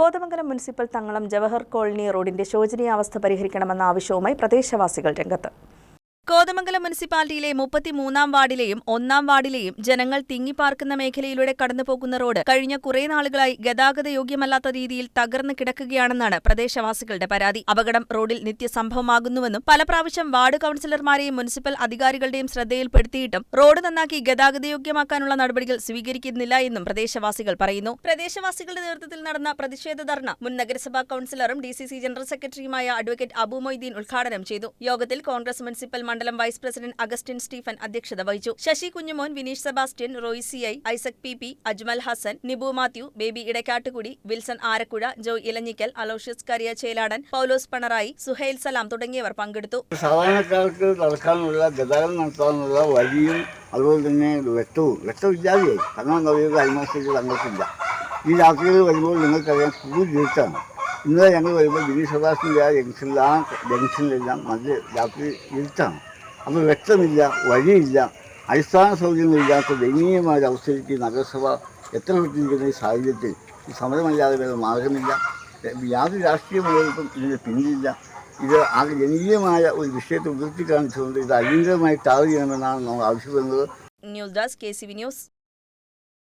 Kothamangalam municipal Thangalam Jawahar colony റോഡിന്റെ ശോചനീയാവസ്ഥ പരിഹരിക്കണമെന്ന ആവശ്യവുമായി പ്രദേശവാസികൾ രംഗത്ത്. കോതമംഗലം മുനിസിപ്പാലിറ്റിയിലെ മുപ്പത്തിമൂന്നാം വാർഡിലെയും ഒന്നാം വാർഡിലെയും ജനങ്ങൾ തിങ്ങിപ്പാർക്കുന്ന മേഖലയിലൂടെ കടന്നുപോകുന്ന റോഡ് കഴിഞ്ഞ കുറേ നാളുകളായി ഗതാഗത യോഗ്യമല്ലാത്ത രീതിയിൽ തകർന്നു കിടക്കുകയാണെന്നാണ് പ്രദേശവാസികളുടെ പരാതി. അപകടം റോഡിൽ നിത്യസംഭവമാകുന്നുവെന്നും പല പ്രാവശ്യം വാർഡ് കൌൺസിലർമാരെയും മുനിസിപ്പൽ അധികാരികളുടെയും ശ്രദ്ധയിൽപ്പെടുത്തിയിട്ടും റോഡ് നന്നാക്കി ഗതാഗത യോഗ്യമാക്കാനുള്ള നടപടികൾ സ്വീകരിക്കുന്നില്ല എന്നും പ്രദേശവാസികൾ പറയുന്നു. പ്രദേശവാസികളുടെ നേതൃത്വത്തിൽ നടന്ന പ്രതിഷേധ ധർണ മുൻ നഗരസഭാ കൌൺസിലറും ഡി ജനറൽ സെക്രട്ടറിയുമായ അഡ്വക്കേറ്റ് അബു മൊയ്തീൻ ഉദ്ഘാടനം ചെയ്തു. യോഗത്തിൽ കോൺഗ്രസ് മുനിസിപ്പൽ മണ്ഡലം വൈസ് പ്രസിഡന്റ് അഗസ്റ്റിൻ സ്റ്റീഫൻ അധ്യക്ഷത വഹിച്ചു. Sasi Kunjumon Vineesh Sebastian Roy C I Isaac P P Ajmal Hasan Nibu Mathew Baby Edakkattukudy Wilson Arakkuzha Joy Elanjikkal Aloysius Kariya Cheladan Paulose Panarayi Suhail Salam തുടങ്ങിയവർ പങ്കെടുത്തു. സാധാരണക്കാർക്ക് നടക്കാനുള്ള ഗതാഗതം നടത്താനുള്ള വഴിയും അതുപോലെ തന്നെ വെട്ടവും. വെട്ടമില്ലാതെയായി നദിയുടെ അൽമാസത്തിൽ തങ്ങൾക്കില്ല ഈ രാത്രികൾ വരുമ്പോൾ നിങ്ങൾക്കറിയാം സ്കൂൾ ജീവിച്ചാണ് ഇന്നലെ ഞങ്ങൾ വരുമ്പോൾ ബിനി സദാസിന്റെ ആ ജംഗ്ഷനിൽ ജംഗ്ഷനിലെല്ലാം നല്ല രാത്രി ഇരുട്ടാണ്. അപ്പോൾ വ്യക്തമില്ല വഴിയില്ല അടിസ്ഥാന സൗകര്യങ്ങളില്ലാത്ത ദയനീയമായ അവസ്ഥയിലേക്ക് നഗരസഭ എത്തപ്പെട്ടിരിക്കുന്ന ഈ സാഹചര്യത്തിൽ ഈ സമരമല്ലാതെ വേറെ മാർഗമില്ല. യാതൊരു രാഷ്ട്രീയ മുതൽക്കും ഇതിന് പിന്നിലില്ല. ഇത് ആകെ ജനീയമായ ഒരു വിഷയത്തെ ഉയർത്തി കാണിച്ചുകൊണ്ട് ഇത് അടിയന്തരമായി ടാർ ചെയ്യണമെന്നാണ് നമ്മൾ ആവശ്യപ്പെടുന്നത്. News desk K C V news.